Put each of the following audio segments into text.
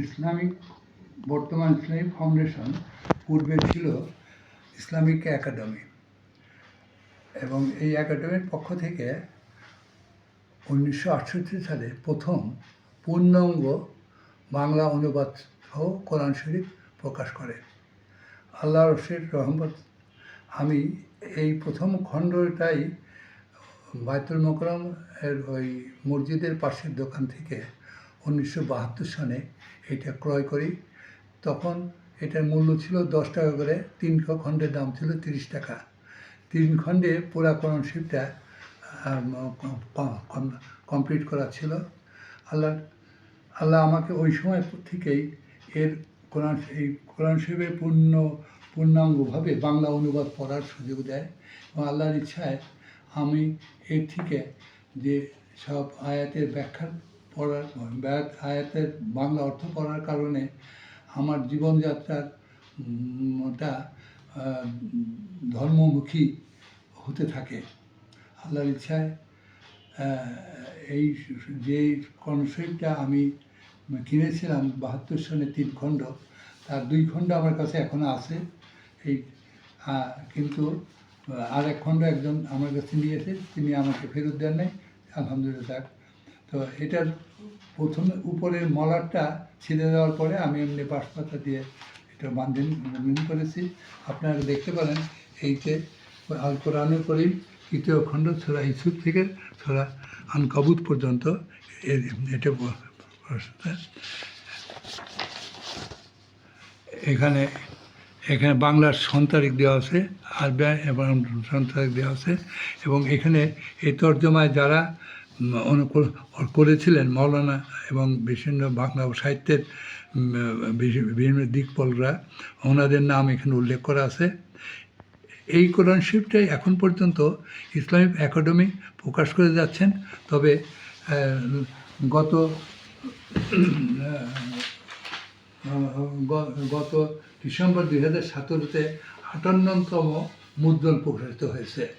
Islamic বর্তমান Islamic foundation পূর্বে ছিল ইসলামিক একাডেমি এবং এই একাডেমির পক্ষ থেকে উনিশশো আটষট্টি সালে প্রথম পূর্ণাঙ্গ বাংলা অনুবাদ সহ কোরআন শরীফ প্রকাশ করে। আল্লাহ রশিদ রহমত, আমি এই প্রথম খণ্ডটাই বায়তুল মোকরম এর ওই মসজিদের পাশের দোকান থেকে উনিশশো বাহাত্তর সনে এটা ক্রয় করি। তখন এটার মূল্য ছিল দশ টাকা করে, তিন খণ্ডের দাম ছিল তিরিশ টাকা। তিন খণ্ডে পুরা কোরআন শিবটা কমপ্লিট করা ছিল। আল্লাহ আল্লাহ আমাকে ওই সময় থেকেই এর কোরআন এই কোরআন শরীফের পূর্ণ, পূর্ণাঙ্গভাবে বাংলা অনুবাদ পড়ার সুযোগ দেয় এবং আল্লাহর ইচ্ছায় আমি এর থেকে যে সব আয়াতের ব্যাখ্যা পড়ার ব্যাত আয়াতের বাংলা অর্থ পড়ার কারণে আমার জীবনযাত্রার উম, ধর্মমুখী হতে থাকে। আল্লাহর ইচ্ছায় এই যে কনসেপ্টটা আমি কিনেছিলাম বাহাত্তর সনে তিন খণ্ড তার দুই খণ্ড আমার কাছে এখনও আছে। এই কিন্তু আর এক খণ্ড একজন আমার কাছে নিয়েছে তিনি আমাকে ফেরত দেন নাই। আলহামদুলিল্লাহ তো এটার প্রথমে উপরের মলারটা ছিঁড়ে দেওয়ার পরে আমি এমনি বাঁশপাতা দিয়ে এটা বান্ধেন বান্ধেন করেছি। আপনারা দেখতে পারেন এইতে আল কোরআনুল করিম, তৃতীয় খণ্ড ছোড়া ইসুফ থেকে ছোড়া আনকাবুত পর্যন্ত এটা এখানে এখানে বাংলার সন্তারিক দেওয়া আছে আর ব্যয় এবং সন্তারিক দেওয়া আছে এবং এখানে এই তর্জমায় যারা অনুকূল- করেছিলেন মৌলানা এবং বিভিন্ন বাংলা সাহিত্যের বিভিন্ন দিকপলরা। ওনাদের নাম এখানে উল্লেখ করা আছে। এই কোরআন শিফটাই এখন পর্যন্ত ইসলামিক একাডেমি প্রকাশ করে যাচ্ছেন। তবে গত গত ডিসেম্বর দুই হাজার সতেরোতে আটান্নতম মুদ্রণ প্রকাশিত হয়েছে।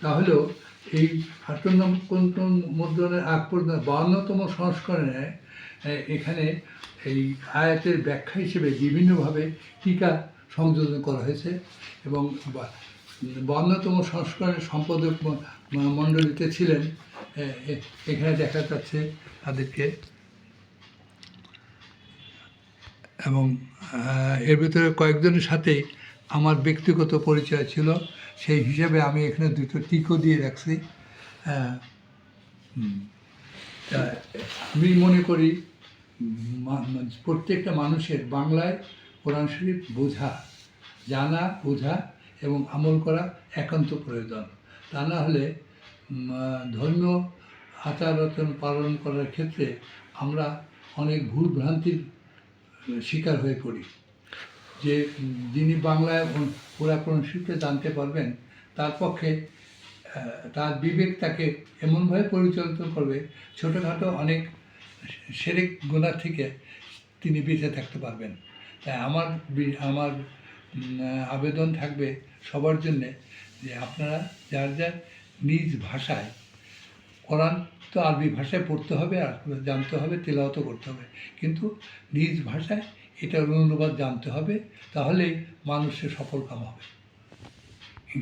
তাহলেও এই আটান্নতম মুদ্রণের আগ পর্যন্ত বাউন্নতম সংস্করণে এখানে এই আয়াতের ব্যাখ্যা হিসেবে বিভিন্নভাবে টিকা সংযোজন করা হয়েছে এবং বাউন্নতম সংস্করণের সম্পাদক মণ্ডলীতে ছিলেন এখানে দেখা যাচ্ছে তাদেরকে এবং এর ভিতরে কয়েকজনের সাথেই আমার ব্যক্তিগত পরিচয় ছিল, সেই হিসেবে আমি এখানে দুটো টিকও দিয়ে রাখছি। হ্যাঁ। আমি মনে করি প্রত্যেকটা মানুষের বাংলায় কোরআন শরীফ বোঝা, জানা, বোঝা এবং আমল করা একান্ত প্রয়োজন। তা না হলে ধর্মীয় আচার আচরণ পালন করার ক্ষেত্রে আমরা অনেক ভুল ভ্রান্তির শিকার হয়ে পড়ি। যে যিনি বাংলায় ও- পুরা কোরআন জানতে পারবেন, তার পক্ষে তার বিবেক তাকে এমনভাবে পরিচালিত করবে, ছোটোখাটো অনেক সেরেক গোনা থেকে তিনি বেঁচে থাকতে পারবেন। তাই আমার আমার আবেদন থাকবে সবার জন্যে যে আপনারা যার যার নিজ ভাষায় কোরআন তো আরবি ভাষায় পড়তে হবে আর জানতে হবে তেলাওয়াত করতে হবে। কিন্তু নিজ ভাষায় এটার অনুবাদ জানতে হবে তাহলে মানুষের সফল কাম হবে।